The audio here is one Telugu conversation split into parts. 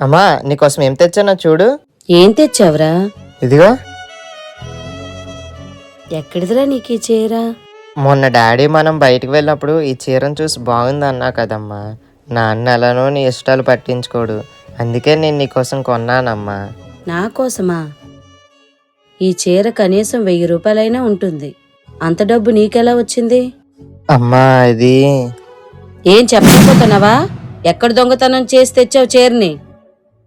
అమ్మా నీకోసం ఏం తెచ్చానో చూడు. ఏం తెచ్చావురా? ఇదిగో. ఎక్కడిదిరా నీకు ఈ చీర? మొన్న డాడీ మనం బయటికి వెళ్ళినప్పుడు ఈ చీరను చూసి బాగుంది అన్నా కదమ్మా. నాన్న ఎలానో నీ ఇష్టాలు పట్టించుకోడు. అందుకే నేను నీకోసం కొన్నానమ్మా. నా కోసమా? ఈ చీర కనీసం వెయ్యి రూపాయలైనా ఉంటుంది. అంత డబ్బు నీకెలా వచ్చింది? అమ్మా ఇది ఏం చెప్పకపోతున్నావా ఎక్కడ దొంగతనం చేసి తెచ్చావు చీరని?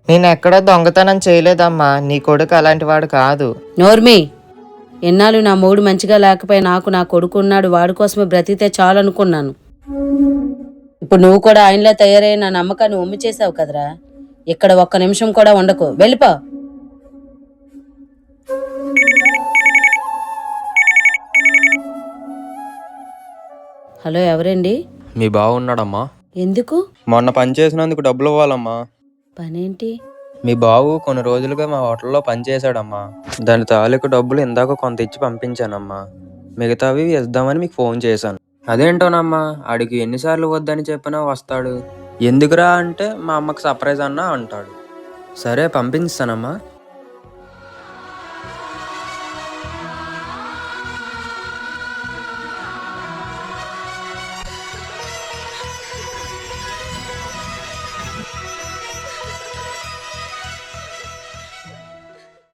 నేను ఎక్కడో దొంగతనం చేయలేదమ్మా. నీ కొడుకు అలాంటి వాడు కాదు. నోర్మి ఎన్నాళ్ళు నా మూడు మంచిగా లేకపోయి నాకు నా కొడుకు ఉన్నాడు వాడి కోసమే బ్రతికితే చాలు అనుకున్నాను ఇప్పుడు నువ్వు కూడా ఆయనలో తయారై నా నమ్మకాన్ని ఉమ్మి చేసావు కదరా? ఇక్కడ ఒక్క నిమిషం కూడా ఉండకు. వెళ్ళిపో. హలో ఎవరండి? మీ బావున్నాడమ్మా ఎందుకు? మొన్న పని చేసినందుకు డబ్బులు ఇవ్వాలమ్మా. పనేంటి? మీ బావు కొన్ని రోజులుగా మా హోటల్లో పనిచేశాడమ్మా దాని తాలూకు డబ్బులు ఇందాక కొంత ఇచ్చి పంపించానమ్మా. మిగతావి ఇద్దామని మీకు ఫోన్ చేశాను. అదేంటోనమ్మా ఆడికి ఎన్నిసార్లు వద్దని చెప్పినా వస్తాడు. ఎందుకురా అంటే మా అమ్మకి సర్ప్రైజ్ అన్నా అంటాడు. సరే పంపించానమ్మా